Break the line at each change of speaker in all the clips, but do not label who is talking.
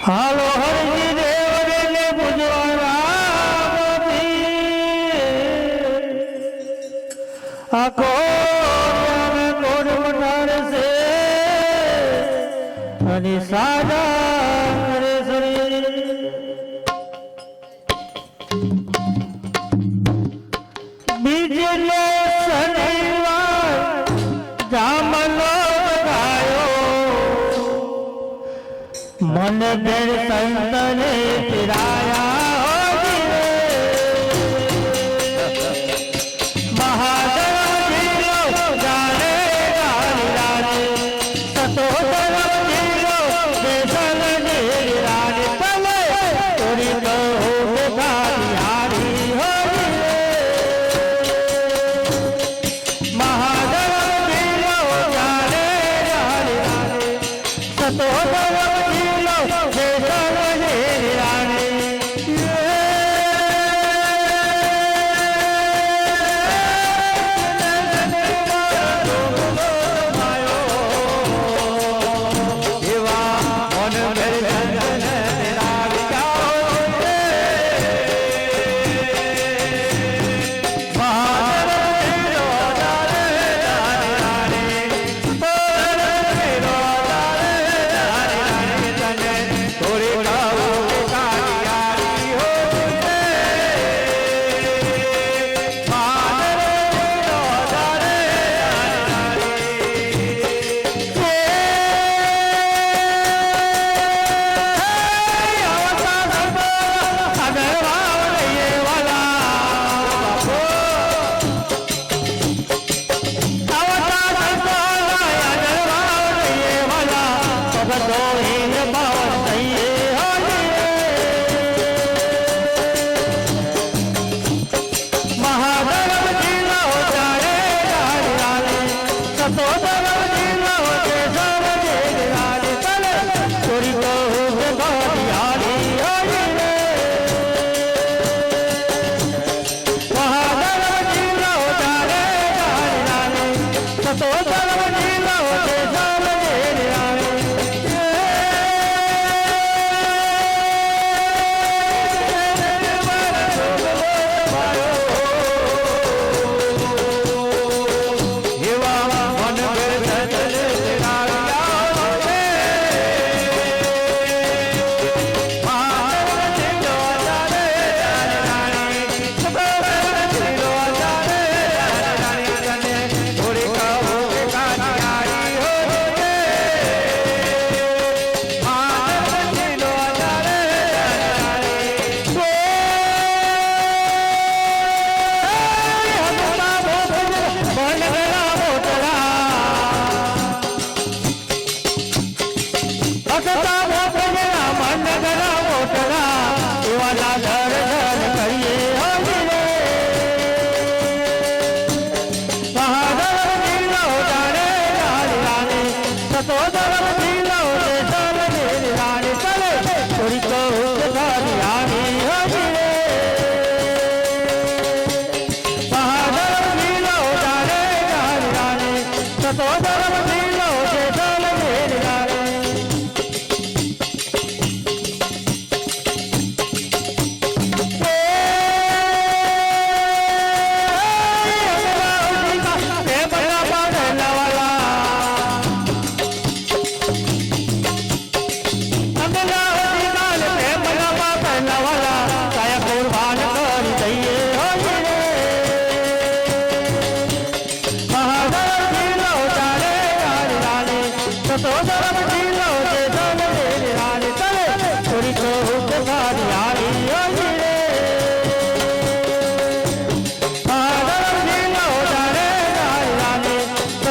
હાલો હરજી દેવને ને આખો ગોળ મનારશે અને સાજા કરે શરીર સને મન બેર સંતરે તિરાય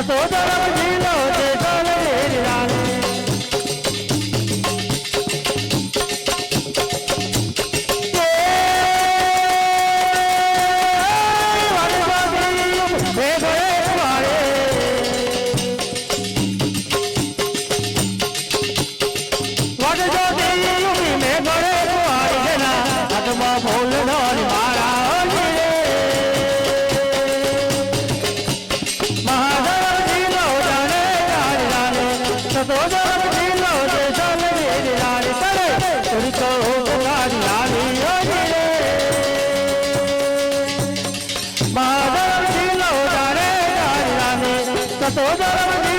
તો ધરમ જીલો છે todo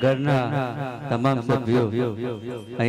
ઘરના તમામ સભ્યો અહીંયા